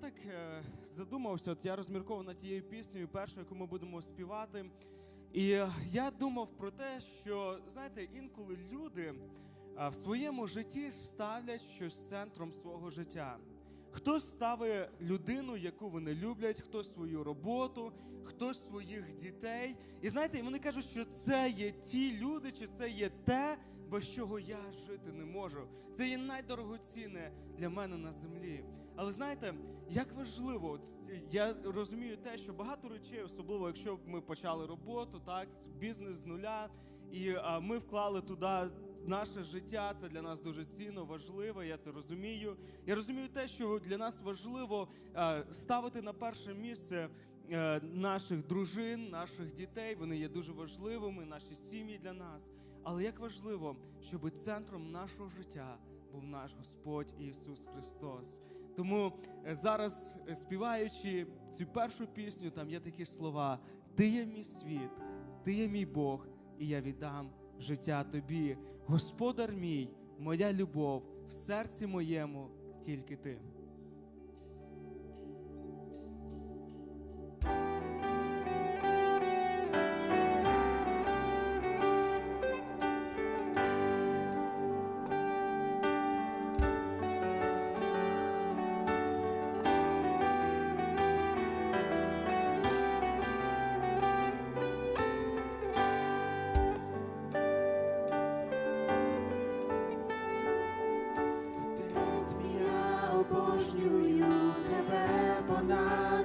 так е, задумався, от я розмірковував над тією піснею, першою, яку ми будемо співати. І я думав про те, що знаєте, інколи люди в своєму житті ставлять щось центром свого життя. Хтось ставить людину, яку вони люблять, хтось свою роботу, хтось своїх дітей. І знаєте, вони кажуть, що це є ті люди, чи це є те, без чого я жити не можу. Це є найдорогоцінне для мене на землі. Але знаєте, як важливо, я розумію те, що багато речей, особливо якщо ми почали роботу, так, бізнес з нуля, і а, ми вклали туди наше життя. Це для нас дуже цінно, важливо. Я це розумію. Я розумію те, що для нас важливо а, ставити на перше місце. е, Наших дружин, наших дітей, вони є дуже важливими, наші сім'ї для нас. Але як важливо, щоб центром нашого життя був наш Господь Ісус Христос. Тому е, зараз, е, співаючи цю першу пісню, там є такі слова: Ти є мій світ, ти є мій Бог, і я віддам життя тобі. Господар мій, моя любов, в серці моєму тільки ти.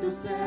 do céu.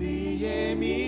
the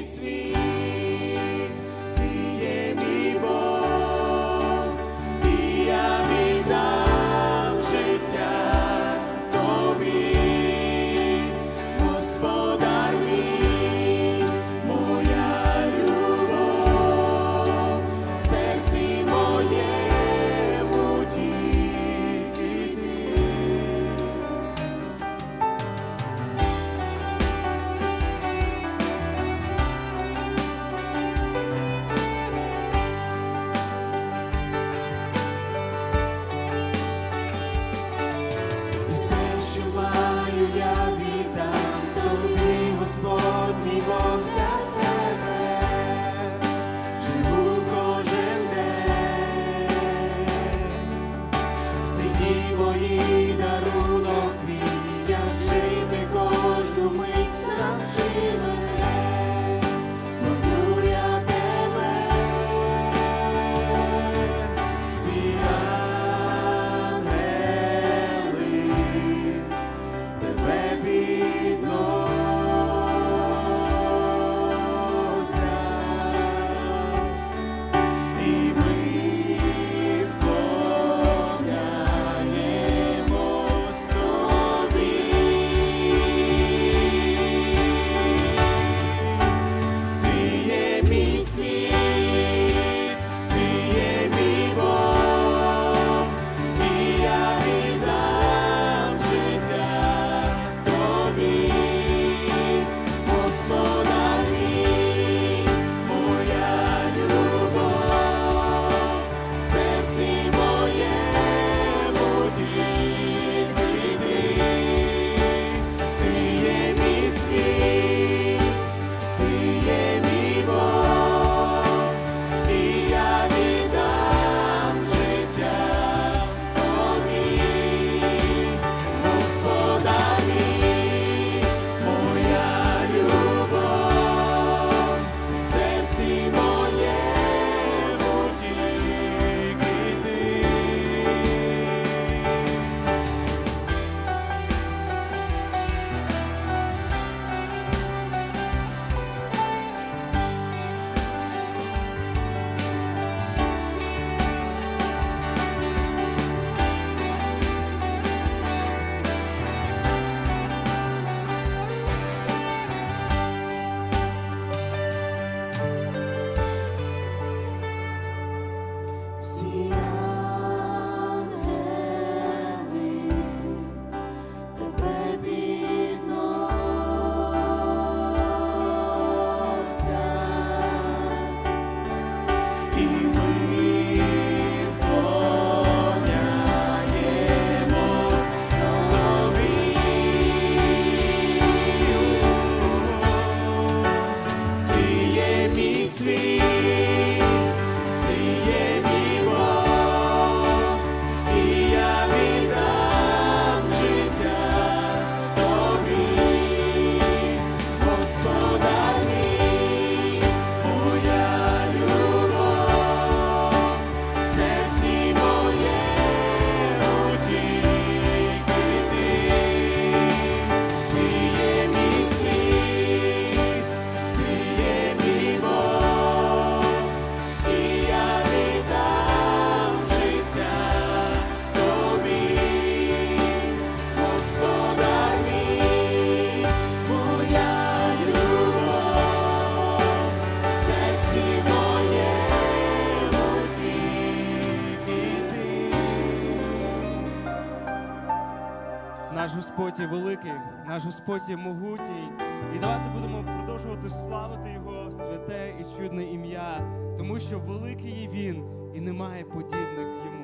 Господь є великий, наш Господь є могутній. І давайте будемо продовжувати славити Його святе і чудне ім'я, тому що великий є Він і немає подібних йому.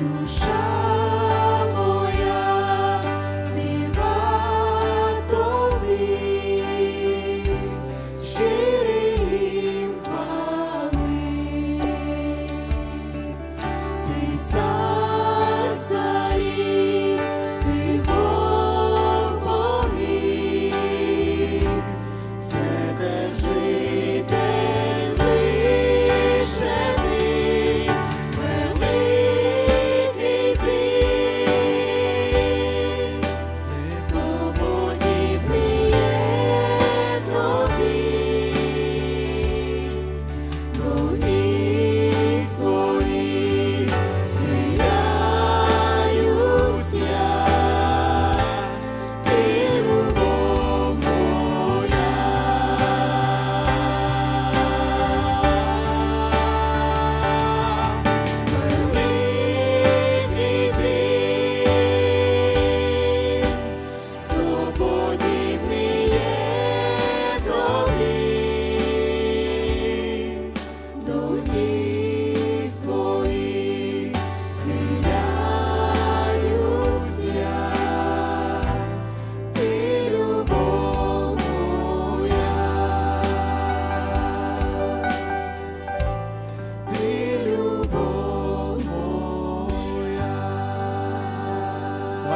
Душа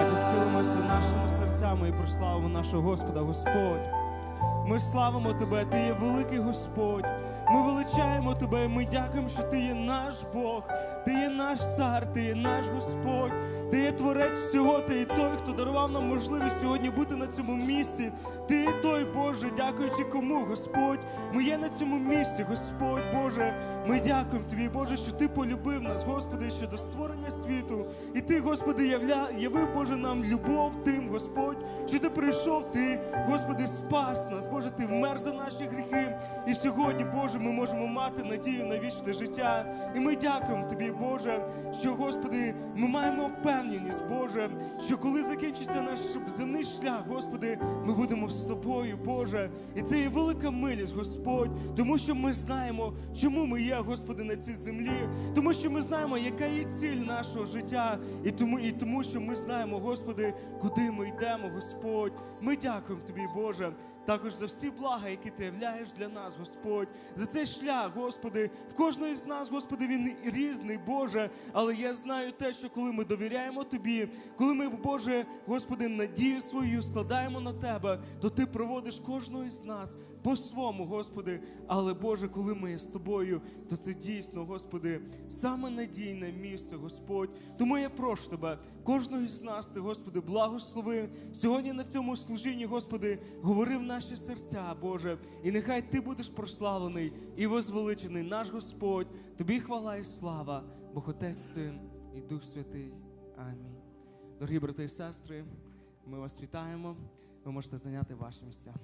Давайте схилимося нашими серцями і прославимо нашого Господа, Господь. Ми славимо Тебе, Ти є великий Господь. Ми величаємо Тебе, ми дякуємо, що Ти є наш Бог, Ти є наш цар, Ти є наш Господь, Ти є творець всього, Ти є той, хто дарував нам можливість сьогодні бути на цьому місці. Ти той, Боже, дякуючи кому, Господь. Ми є на цьому місці, Господь Боже. Ми дякуємо Тобі, Боже, що Ти полюбив нас, Господи, ще до створення світу. І Ти, Господи, явля... явив, Боже, нам любов тим, Господь, що Ти прийшов, Ти, Господи, спас нас, Боже, Ти вмер за наші гріхи. І сьогодні, Боже, ми можемо мати надію на вічне життя. І ми дякуємо Тобі, Боже, що, Господи, ми маємо впевненість, Боже, що коли закінчиться наш земний шлях, Господи, ми будемо з Тобою, Боже. І це є велика милість, Господь, тому що ми знаємо, чому ми є, Господи, на цій землі, тому що ми знаємо, яка є ціль нашого життя, і тому, і тому, що ми знаємо, Господи, куди ми йдемо, Господь. Ми дякуємо Тобі, Боже. Також за всі блага, які ти являєш для нас, Господь, за цей шлях, Господи, в кожної з нас, Господи, він різний, Боже. Але я знаю те, що коли ми довіряємо Тобі, коли ми, Боже, Господи, надію свою складаємо на Тебе, то Ти проводиш кожного із нас по-свому, Господи. Але Боже, коли ми є з тобою, то це дійсно, Господи, саме надійне місце, Господь. Тому я прошу тебе, кожного з нас, ти, Господи, благослови. Сьогодні на цьому служінні, Господи, говори в наші серця, Боже. І нехай Ти будеш прославлений і возвеличений, наш Господь. Тобі хвала і слава, Бог Отець, Син і Дух Святий. Амінь. Дорогі брати і сестри, ми вас вітаємо. Ви можете зайняти ваші місця.